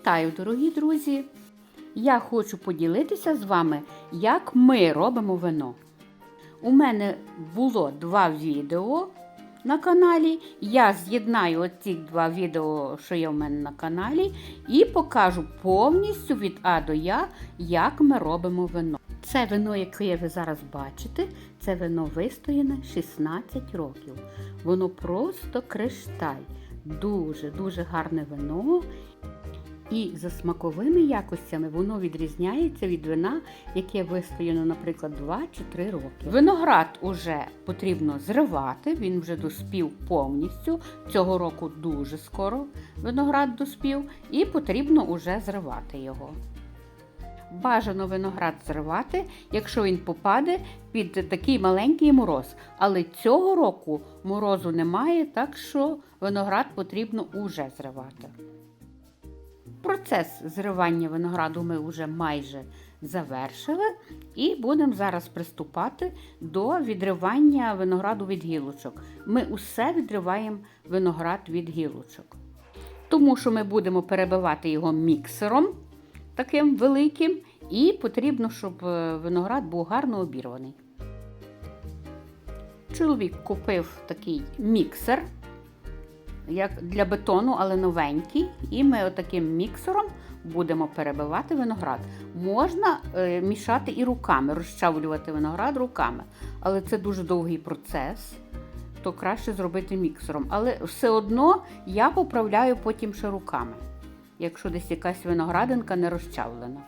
Вітаю, дорогі друзі! Я хочу поділитися з вами, як ми робимо вино. У мене було два відео на каналі. Я з'єднаю оці два відео, що є в мене на каналі, і покажу повністю від А до Я, як ми робимо вино. Це вино, яке ви зараз бачите, це вино вистояне 16 років. Воно просто кришталь. Дуже дуже гарне вино. І за смаковими якостями воно відрізняється від вина, яке вистояно, наприклад, 2 чи 3 роки. Виноград уже потрібно зривати, він вже доспів повністю. Цього року дуже скоро виноград доспів, і потрібно уже зривати його. Бажано виноград зривати, якщо він попаде під такий маленький мороз. Але цього року морозу немає, так що виноград потрібно уже зривати. Процес зривання винограду ми вже майже завершили, і будемо зараз приступати до відривання винограду від гілочок. Ми усе відриваємо виноград від гілочок. Тому що ми будемо перебивати його міксером таким великим, і потрібно, щоб е, виноград був гарно обірваний. Чоловік купив такий міксер як для бетону, але новенький. І ми отаким міксером будемо перебивати виноград. Можна е, мішати і руками, розчавлювати виноград руками. Але це дуже довгий процес, то краще зробити міксером. Але все одно я поправляю потім ще руками, якщо десь якась виноградинка не розчавлена.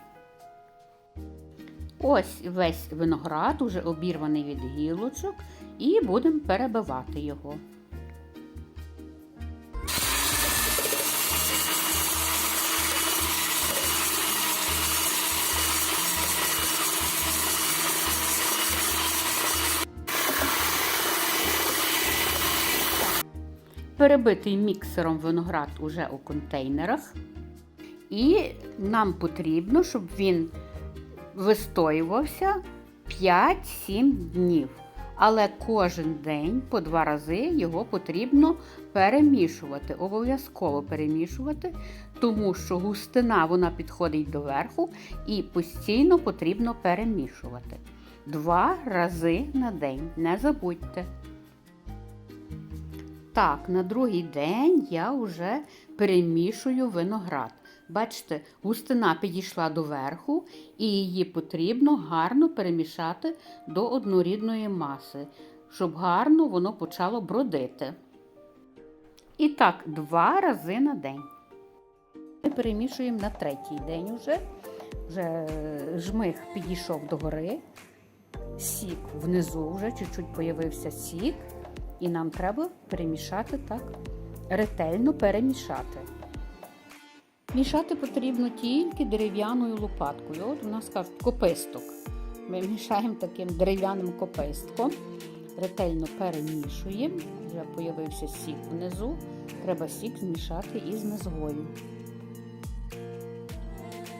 Ось весь виноград уже обірваний від гілочок, і будемо перебивати його. Перебитий міксером виноград уже у контейнерах. І нам потрібно, щоб він вистоювався 5-7 днів. Але кожен день по два рази його потрібно перемішувати, обов'язково перемішувати, тому що густина вона підходить до верху і постійно потрібно перемішувати. Два рази на день, не забудьте. Так, на другий день я вже перемішую виноград. Бачите, густина підійшла до верху, і її потрібно гарно перемішати до однорідної маси, щоб гарно воно почало бродити. І так, два рази на день. Ми перемішуємо на третій день вже. Вже жмих підійшов до гори, сік внизу вже чуть-чуть появився сік. І нам треба перемішати так, ретельно перемішати. Мішати потрібно тільки дерев'яною лопаткою. От у нас кажуть кописток. Ми мішаємо таким дерев'яним копистком. Ретельно перемішуємо. Вже появився сік внизу. Треба сік змішати із мезгою.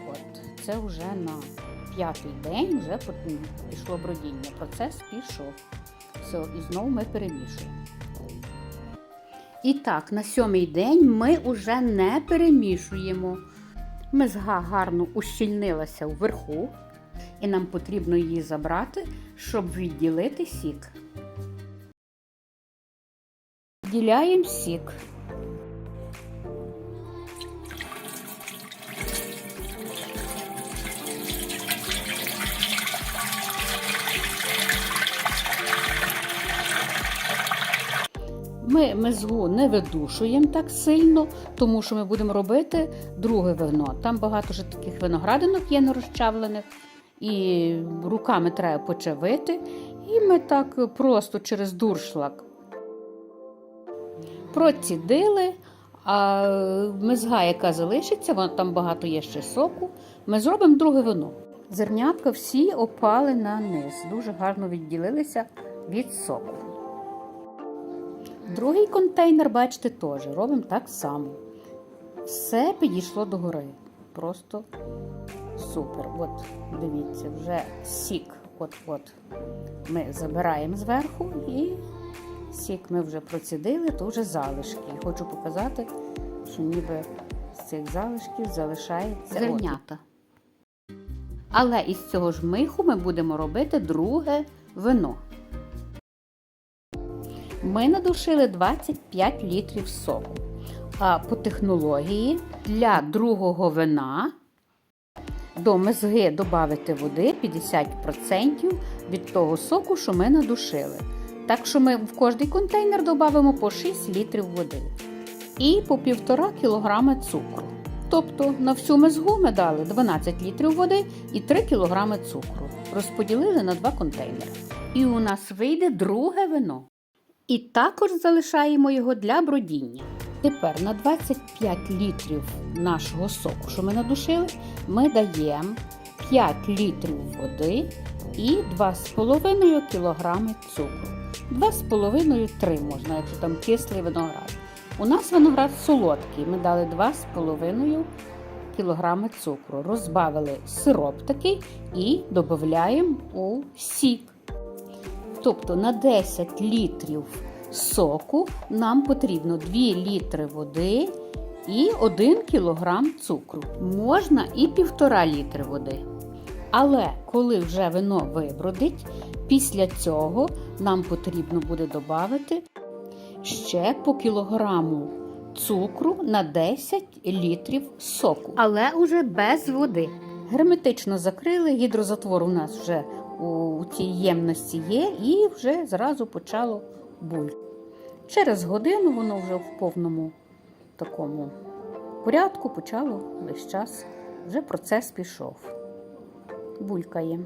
От, Це вже на п'ятий день вже пішло бродіння. Процес пішов. Все, і знову ми перемішуємо. І так, на сьомий день ми вже не перемішуємо. Мезга гарно ущільнилася вверху, і нам потрібно її забрати, щоб відділити сік. Відділяємо сік. Ми мезгу не видушуємо так сильно, тому що ми будемо робити друге вино. Там багато вже таких виноградинок є нерозчавлених, і руками треба почавити. І ми так просто через дуршлаг процідили, а мезга, яка залишиться, вона там багато є ще соку, ми зробимо друге вино. Зернятка всі опали на низ, дуже гарно відділилися від соку. Другий контейнер, бачите, теж робимо так само. Все підійшло до гори. Просто супер. От, дивіться, вже сік. От-от ми забираємо зверху і сік ми вже процідили, то вже залишки. Хочу показати, що ніби з цих залишків залишається зернята. Але із цього ж миху ми будемо робити друге вино. Ми надушили 25 літрів соку. А по технології для другого вина до мезги додати води 50% від того соку, що ми надушили. Так що ми в кожний контейнер додамо по 6 літрів води і по 1,5 кг цукру. Тобто на всю мезгу ми дали 12 літрів води і 3 кг цукру. Розподілили на два контейнери. І у нас вийде друге вино. І також залишаємо його для бродіння. Тепер на 25 літрів нашого соку, що ми надушили, ми даємо 5 літрів води і 2,5 кг цукру. 2,5-3 можна, якщо там кислий виноград. У нас виноград солодкий. Ми дали 2,5 кг цукру. Розбавили сироп такий і додаємо у сік. Тобто на 10 літрів соку нам потрібно 2 літри води і 1 кг цукру. Можна і 1,5 літри води. Але коли вже вино вибродить, після цього нам потрібно буде додати ще по кілограму цукру на 10 літрів соку, але уже без води. Герметично закрили, гідрозатвор у нас вже у цій ємності є, і вже зразу почало буль. Через годину воно вже в повному такому порядку почало весь час. Вже процес пішов. Булькає.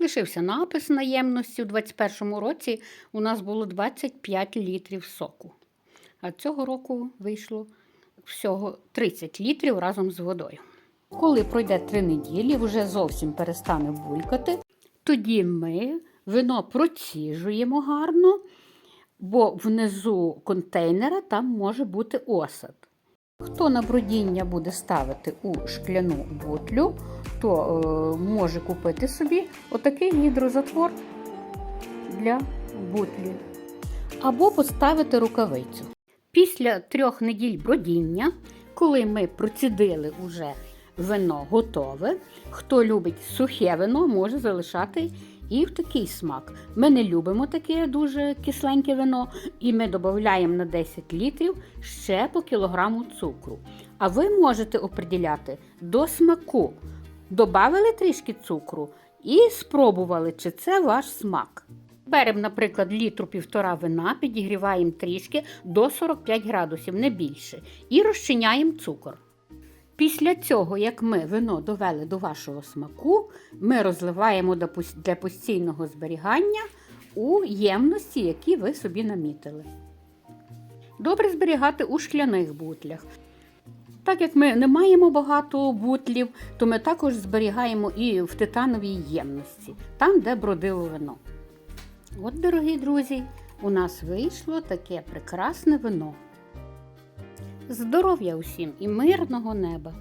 Лишився напис на ємності у 2021 році у нас було 25 літрів соку. А цього року вийшло всього 30 літрів разом з водою. Коли пройде три неділі, вже зовсім перестане булькати, тоді ми вино проціжуємо гарно, бо внизу контейнера там може бути осад. Хто на бродіння буде ставити у шкляну бутлю, то е, може купити собі отакий гідрозатвор для бутлі. Або поставити рукавицю. Після трьох неділь бродіння, коли ми процідили уже вино готове, хто любить сухе вино, може залишати і в такий смак. Ми не любимо таке дуже кисленьке вино, і ми додаємо на 10 літрів ще по кілограму цукру. А ви можете оприділяти до смаку. Добавили трішки цукру і спробували, чи це ваш смак. Беремо, наприклад, літру півтора вина, підігріваємо трішки до 45 градусів, не більше, і розчиняємо цукор. Після цього, як ми вино довели до вашого смаку, ми розливаємо для постійного зберігання у ємності, які ви собі намітили. Добре зберігати у шкляних бутлях. Так як ми не маємо багато бутлів, то ми також зберігаємо і в титановій ємності, там, де бродило вино. От, дорогі друзі, у нас вийшло таке прекрасне вино. Здоров'я усім і мирного неба!